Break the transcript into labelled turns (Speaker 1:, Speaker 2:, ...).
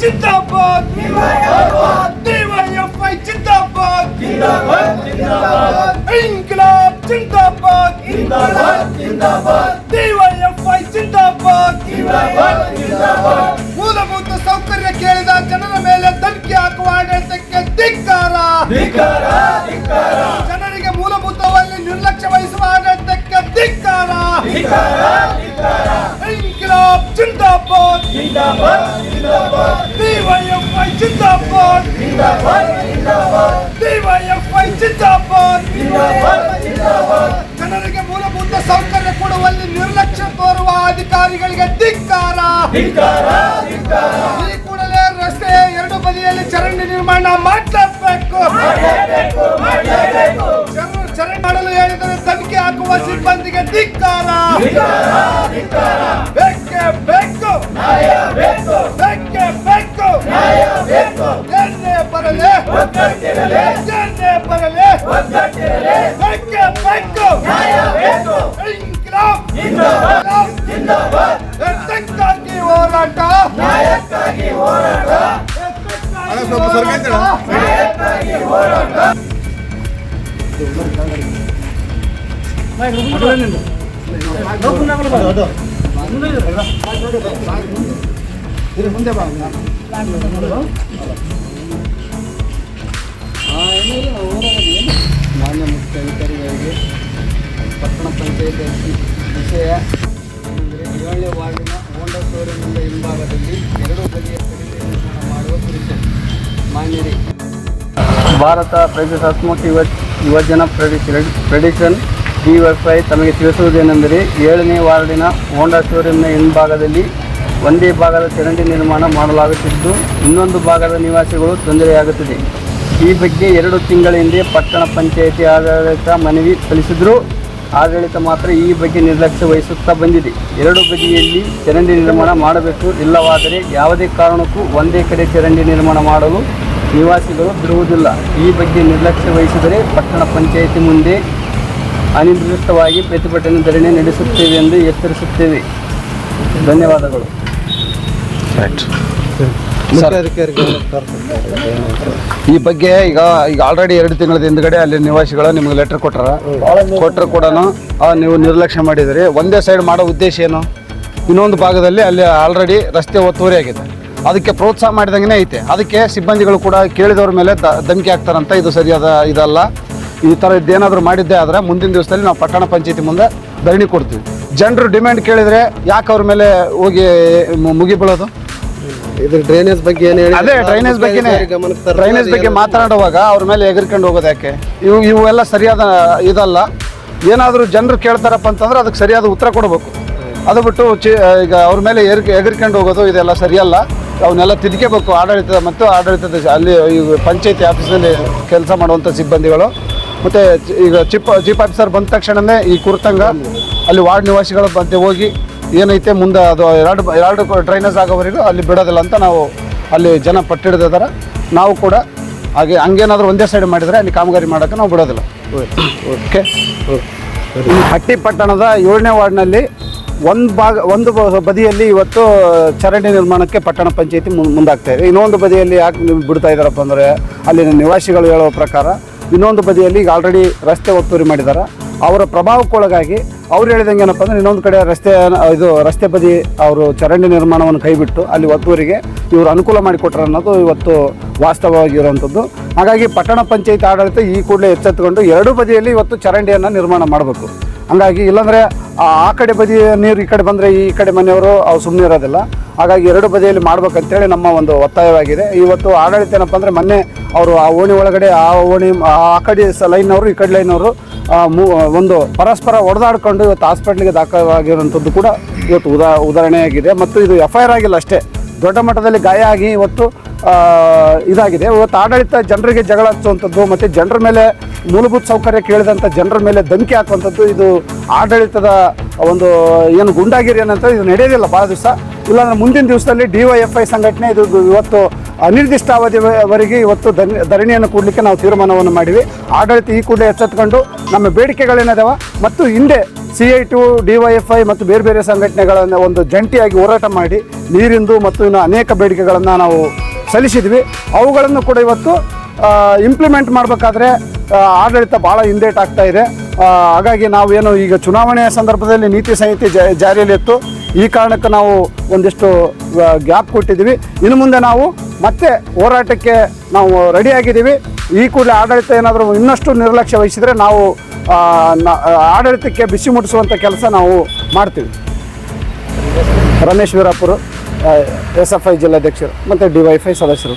Speaker 1: ಜಿಂದಾಬಾದ್ DYFI ಜಿಂದಾಬಾದ್ ಇನ್ಕಿಲಾಬ್ ಜಿಂದಾಬಾದ್ DYFI ಜಿಂದಾಬಾದ್ ಮೂಲಭೂತ ಸೌಕರ್ಯ ಕೇಳಿದ ಜನರ ಮೇಲೆ ಧಮಕಿ ಹಾಕುವ ಆಡಳಿತಕ್ಕೆ ಧಿಕ್ಕಾರ! ಜನರಿಗೆ ಮೂಲಭೂತವಾಗಿ ನಿರ್ಲಕ್ಷ್ಯ ವಹಿಸುವ ಆಡಳಿತಕ್ಕೆ ಧಿಕ್ಕಾರ! ಇನ್ಕಿಲಾಬ್ ಜಿಂದಾಬಾದ್. ಡಿವೈಎಫ್ಐ ಜಿಂದಾಬಾದ್. ಡಿವೈಎಫ್ಐ ಜಿಂದಾಬಾದ್. ಜನರಿಗೆ ಮೂಲಭೂತ ಸೌಕರ್ಯ ಕೊಡುವಲ್ಲಿ ನಿರ್ಲಕ್ಷ್ಯ ತೋರುವ ಅಧಿಕಾರಿಗಳಿಗೆ ಧಿಕ್ಕಾರ. ಈ ಕೂಡಲೇ ರಸ್ತೆ ಎರಡು ಬದಿಯಲ್ಲಿ ಚರಂಡಿ ನಿರ್ಮಾಣ ಮಾಡಲೇಬೇಕು. ಜನರು ಚರಂಡಿ ಮಾಡಲು ಹೇಳಿದರೆ ತನಿಖೆ ಹಾಕುವ ಸಿಬ್ಬಂದಿಗೆ ಧಿಕ್ಕಾರ. ಧಿಕ್ಕಾರ ಬೇಕು ಏನೇ ಬರಲಿ ನ್ಯಾಯ ಬೇಕು ಇನ್ಕ್ಲಾಬ್ ಎತ್ತಕ್ಕಾಗಿ ಹೋರಾಟ
Speaker 2: ಸ್ವಲ್ಪ ಸ್ವರ್ಗ
Speaker 3: ಮಾನ್ಯ ಮುಖ್ಯಾಧಿಕಾರಿಗಳಿಗೆ ಪಟ್ಟಣ ಪಂಚಾಯತ್ ವಿಷಯ ಏಳನೇ ವಾರ್ಡಿನ ಹೋಂಡಾ ಶೋರೂಮಿಂದ ಹಿಂಭಾಗದಲ್ಲಿ ಎರಡು ಬಗೆಯ ಕಡಿಮೆ ನಿರ್ಮಾಣ ಮಾಡುವ ಕುರಿತು ಮಾನ್ಯರಿ, ಭಾರತ ಪ್ರಜಾಸತ್ತಾತ್ಮಕ ಯುವ, ಯುವಜನ ಪ್ರೆಡಿಷನ್ ಡಿ ವೈಫೈ ತಮಗೆ ತಿಳಿಸುವುದೇನೆಂದರೆ ಏಳನೇ ವಾರ್ಡಿನ ಹೋಂಡಾ ಶೋರೂಮ್ನ ಹಿಂಭಾಗದಲ್ಲಿ ಒಂದೇ ಭಾಗದ ಚರಂಡಿ ನಿರ್ಮಾಣ ಮಾಡಲಾಗುತ್ತಿದ್ದು, ಇನ್ನೊಂದು ಭಾಗದ ನಿವಾಸಿಗಳು ತೊಂದರೆಯಾಗುತ್ತಿದೆ. ಈ ಬಗ್ಗೆ ಎರಡು ತಿಂಗಳ ಹಿಂದೆ ಪಟ್ಟಣ ಪಂಚಾಯಿತಿ ಆಡಳಿತ ಮನವಿ ಸಲ್ಲಿಸಿದರೂ. ಆಡಳಿತ ಮಾತ್ರ ಈ ಬಗ್ಗೆ ನಿರ್ಲಕ್ಷ್ಯ ವಹಿಸುತ್ತಾ ಬಂದಿದೆ. ಎರಡು ಬದಿಯಲ್ಲಿ ಚರಂಡಿ ನಿರ್ಮಾಣ ಮಾಡಬೇಕು. ಇಲ್ಲವಾದರೆ ಯಾವುದೇ ಕಾರಣಕ್ಕೂ ಒಂದೇ ಕಡೆ ಚರಂಡಿ ನಿರ್ಮಾಣ ಮಾಡಲು ನಿವಾಸಿಗಳು ಬಿಡುವುದಿಲ್ಲ. ಈ ಬಗ್ಗೆ ನಿರ್ಲಕ್ಷ್ಯ ವಹಿಸಿದರೆ ಪಟ್ಟಣ ಪಂಚಾಯಿತಿ ಮುಂದೆ ಅನಿರ್ದಿಷ್ಟವಾಗಿ ಪ್ರತಿಭಟನೆ ಧರಣಿ ನಡೆಸುತ್ತೇವೆ ಎಂದು ಎಚ್ಚರಿಸುತ್ತೇವೆ. ಧನ್ಯವಾದಗಳು.
Speaker 2: ಈ ಬಗ್ಗೆ ಈಗ ಈಗ ಆಲ್ರೆಡಿ ಎರಡು ತಿಂಗಳ ಹಿಂದ್ಗಡೆ ಅಲ್ಲಿ ನಿವಾಸಿಗಳು ನಿಮ್ಗೆ ಲೆಟರ್ ಕೊಟ್ಟರ. ಕೊಟ್ಟರು ಕೂಡ ನೀವು ನಿರ್ಲಕ್ಷ್ಯ ಮಾಡಿದಿರಿ. ಒಂದೇ ಸೈಡ್ ಮಾಡೋ ಉದ್ದೇಶ ಏನು? ಇನ್ನೊಂದು ಭಾಗದಲ್ಲಿ ಅಲ್ಲಿ ಆಲ್ರೆಡಿ ರಸ್ತೆ ಒತ್ತುವರಿ ಆಗಿದೆ. ಅದಕ್ಕೆ ಪ್ರೋತ್ಸಾಹ ಮಾಡಿದಂಗೆ ಐತೆ. ಅದಕ್ಕೆ ಸಿಬ್ಬಂದಿಗಳು ಕೂಡ ಕೇಳಿದವ್ರ ಮೇಲೆ ಧಮಕಿ ಹಾಕ್ತಾರಂತ ಇದು ಸರಿಯಾದ ಇದಲ್ಲ. ಈ ಥರ ಇದ್ದೇನಾದರೂ ಮಾಡಿದ್ದೇ ಆದರೆ ಮುಂದಿನ ದಿವಸದಲ್ಲಿ ನಾವು ಪಟ್ಟಣ ಪಂಚಾಯತಿ ಮುಂದೆ ಧರಣಿ ಕೊಡ್ತೀವಿ. ಜನರು ಡಿಮ್ಯಾಂಡ್ ಕೇಳಿದರೆ ಯಾಕೆ ಅವ್ರ ಮೇಲೆ ಹೋಗಿ ಮು- ಮುಗಿ ಬೀಳೋದು
Speaker 4: ಇದು ಡ್ರೈನೇಜ್ ಬಗ್ಗೆ ಏನು ಹೇಳಿ
Speaker 2: ಅದೇ ಡ್ರೈನೇಜ್ ಬಗ್ಗೆನೇ. ಡ್ರೈನೇಜ್ ಬಗ್ಗೆ ಮಾತನಾಡುವಾಗ ಅವ್ರ ಮೇಲೆ ಎಗರ್ಕೊಂಡು ಹೋಗೋದು ಯಾಕೆ? ಇವು ಇವೆಲ್ಲ ಸರಿಯಾದ ಇದಲ್ಲ. ಏನಾದರೂ ಜನರು ಕೇಳ್ತಾರಪ್ಪ ಅಂತಂದ್ರೆ ಅದಕ್ಕೆ ಸರಿಯಾದ ಉತ್ತರ ಕೊಡಬೇಕು. ಅದು ಬಿಟ್ಟು ಚಿ ಈಗ ಅವ್ರ ಮೇಲೆ ಎರ್ ಎಗರ್ಕೊಂಡು ಹೋಗೋದು ಇದೆಲ್ಲ ಸರಿಯಲ್ಲ. ಅವನ್ನೆಲ್ಲ ತಿದ್ಕೋಬೇಕು ಆಡಳಿತ ಮತ್ತು ಆಡಳಿತದ ಅಲ್ಲಿ ಈಗ ಪಂಚಾಯತಿ ಆಫೀಸಲ್ಲಿ ಕೆಲಸ ಮಾಡುವಂಥ ಸಿಬ್ಬಂದಿಗಳು. ಮತ್ತು ಈಗ ಚಿಪ್ ಚೀಫ್ ಆಫೀಸರ್ ಬಂದ ತಕ್ಷಣವೇ ಈ ಕುರ್ತಂಗ ಅಲ್ಲಿ ವಾರ್ಡ್ ನಿವಾಸಿಗಳ ಮಧ್ಯೆ ಹೋಗಿ ಏನೈತೆ ಮುಂದೆ ಅದು ಎರಡು ಎರಡು ಡ್ರೈನೇಜ್ ಆಗೋವರೆಗೂ ಅಲ್ಲಿ ಬಿಡೋದಿಲ್ಲ ಅಂತ ನಾವು ಅಲ್ಲಿ ಜನ ಪಟ್ಟಿಡ್ದಿದ್ದಾರೆ. ನಾವು ಕೂಡ ಹಾಗೆ ಹಂಗೇನಾದರೂ ಒಂದೇ ಸೈಡ್ ಮಾಡಿದರೆ ಅಲ್ಲಿ ಕಾಮಗಾರಿ ಮಾಡೋಕ್ಕೆ ನಾವು ಬಿಡೋದಿಲ್ಲ. ಓಕೆ. ಈ ಹಟ್ಟಿ ಪಟ್ಟಣದ ಏಳನೇ ವಾರ್ಡ್ನಲ್ಲಿ ಒಂದು ಭಾಗ ಒಂದು ಬದಿಯಲ್ಲಿ ಇವತ್ತು ಚರಂಡಿ ನಿರ್ಮಾಣಕ್ಕೆ ಪಟ್ಟಣ ಪಂಚಾಯತಿ ಮುಂದಾಗ್ತಾ ಇದೆ. ಇನ್ನೊಂದು ಬದಿಯಲ್ಲಿ ಯಾಕೆ ನೀವು ಬಿಡ್ತಾ ಇದ್ದಾರಪ್ಪ ಅಂದರೆ ಅಲ್ಲಿನ ನಿವಾಸಿಗಳು ಹೇಳೋ ಪ್ರಕಾರ ಇನ್ನೊಂದು ಬದಿಯಲ್ಲಿ ಈಗ ಆಲ್ರೆಡಿ ರಸ್ತೆ ಒತ್ತುವರಿ ಮಾಡಿದ್ದಾರೆ. ಅವರ ಪ್ರಭಾವಕ್ಕೊಳಗಾಗಿ ಅವ್ರು ಹೇಳಿದಂಗೆ ಏನಪ್ಪ ಅಂದರೆ ಇನ್ನೊಂದು ಕಡೆ ರಸ್ತೆ ಇದು ರಸ್ತೆ ಬದಿ ಅವರು ಚರಂಡಿ ನಿರ್ಮಾಣವನ್ನು ಕೈಬಿಟ್ಟು ಅಲ್ಲಿ ಒತ್ತುವರಿಗೆ ಇವರು ಅನುಕೂಲ ಮಾಡಿಕೊಟ್ರು ಅನ್ನೋದು ಇವತ್ತು ವಾಸ್ತವವಾಗಿರುವಂಥದ್ದು. ಹಾಗಾಗಿ ಪಟ್ಟಣ ಪಂಚಾಯತ್ ಆಡಳಿತ ಈ ಕೂಡಲೇ ಎಚ್ಚೆತ್ತುಕೊಂಡು ಎರಡು ಬದಿಯಲ್ಲಿ ಇವತ್ತು ಚರಂಡಿಯನ್ನು ನಿರ್ಮಾಣ ಮಾಡಬೇಕು. ಹಾಗಾಗಿ ಇಲ್ಲಾಂದರೆ ಆ ಕಡೆ ಬದಿಯ ನೀರು ಈ ಕಡೆ ಬಂದರೆ ಈ ಕಡೆ ಮನೆಯವರು ಅವು ಸುಮ್ಮನೆ ಇರೋದಿಲ್ಲ. ಹಾಗಾಗಿ ಎರಡು ಬದಿಯಲ್ಲಿ ಮಾಡ್ಬೇಕಂತೇಳಿ ನಮ್ಮ ಒಂದು ಒತ್ತಾಯವಾಗಿದೆ. ಇವತ್ತು ಆಡಳಿತ ಏನಪ್ಪ ಅಂದರೆ ಮೊನ್ನೆ ಅವರು ಆ ಓಣಿ ಒಳಗಡೆ ಆ ಓಣಿ ಆ ಕಡೆ ಲೈನ್ ಲೈನವರು ಈ ಕಡೆ ಲೈನವರು ಆ, ಮು- ಒಂದು ಪರಸ್ಪರ ಹೊಡೆದಾಡ್ಕೊಂಡು ಇವತ್ತು ಹಾಸ್ಪಿಟ್ಲಿಗೆ ದಾಖಲಾಗಿರುವಂಥದ್ದು ಕೂಡ ಇವತ್ತು ಉದಾ, ಉದಾಹರಣೆಯಾಗಿದೆ. ಮತ್ತು ಇದು ಎಫ್ ಐ ಆರ್ ಆಗಿಲ್ಲ ಅಷ್ಟೇ. ದೊಡ್ಡ ಮಟ್ಟದಲ್ಲಿ ಗಾಯ ಆಗಿ ಇವತ್ತು ಇದಾಗಿದೆ. ಇವತ್ತು ಆಡಳಿತ ಜನರಿಗೆ ಜಗಳ ಹಚ್ಚುವಂಥದ್ದು ಮತ್ತು ಜನರ ಮೇಲೆ ಮೂಲಭೂತ ಸೌಕರ್ಯ ಕೇಳಿದಂಥ ಜನರ ಮೇಲೆ ಧಮಕಿ ಹಾಕುವಂಥದ್ದು ಇದು ಆಡಳಿತದ ಒಂದು, ಏನು ಗುಂಡಾಗಿರಿ ಏನಂತ ಇದು ನಡೆಯೋದಿಲ್ಲ ಭಾಳ ದಿವಸ. ಇಲ್ಲಾಂದರೆ ಮುಂದಿನ ದಿವಸದಲ್ಲಿ ಡಿ ವೈ ಎಫ್ ಐ ಸಂಘಟನೆ ಇದು ಇವತ್ತು ಅನಿರ್ದಿಷ್ಟಾವಧಿವರೆಗೆ ಇವತ್ತು ಧರಣಿ ಧರಣಿಯನ್ನು ಕೂಡಲಿಕ್ಕೆ ನಾವು ತೀರ್ಮಾನವನ್ನು ಮಾಡಿವಿ. ಆಡಳಿತ ಈ ಕೂಡಲೇ ಎಚ್ಚೆತ್ಕೊಂಡು ನಮ್ಮ ಬೇಡಿಕೆಗಳೇನದವ ಮತ್ತು ಹಿಂದೆ C I T U, D Y F I ಮತ್ತು ಬೇರೆ ಬೇರೆ ಸಂಘಟನೆಗಳನ್ನು ಒಂದು ಜಂಟಿಯಾಗಿ ಹೋರಾಟ ಮಾಡಿ ನೀರಿಂದು ಮತ್ತು ಇನ್ನು ಅನೇಕ ಬೇಡಿಕೆಗಳನ್ನು ನಾವು ಸಲ್ಲಿಸಿದ್ವಿ. ಅವುಗಳನ್ನು ಕೂಡ ಇವತ್ತು ಇಂಪ್ಲಿಮೆಂಟ್ ಮಾಡಬೇಕಾದ್ರೆ ಆಡಳಿತ ಭಾಳ ಹಿಂದೇಟಾಗ್ತಾ ಇದೆ. ಹಾಗಾಗಿ ನಾವು ಏನು ಈಗ ಚುನಾವಣೆಯ ಸಂದರ್ಭದಲ್ಲಿ ನೀತಿ ಸಂಹಿತೆ ಜಾರಿಯಲ್ಲಿತ್ತು. ಈ ಕಾರಣಕ್ಕೆ ನಾವು ಒಂದಿಷ್ಟು ಗ್ಯಾಪ್ ಕೊಟ್ಟಿದ್ದೀವಿ. ಇನ್ನು ಮುಂದೆ ನಾವು ಮತ್ತೆ ಹೋರಾಟಕ್ಕೆ ನಾವು ರೆಡಿಯಾಗಿದ್ದೀವಿ. ಈ ಕೂಡಲೇ ಆಡಳಿತ ಏನಾದರೂ ಇನ್ನಷ್ಟು ನಿರ್ಲಕ್ಷ್ಯ ವಹಿಸಿದರೆ ನಾವು ಆಡಳಿತಕ್ಕೆ ಬಿಸಿ ಮುಟ್ಟಿಸುವಂಥ ಕೆಲಸ ನಾವು ಮಾಡ್ತೀವಿ. Ramesh Veerapura S F I ಜಿಲ್ಲಾಧ್ಯಕ್ಷರು ಮತ್ತು ಡಿ ವೈ ಎಫ್ ಸದಸ್ಯರು.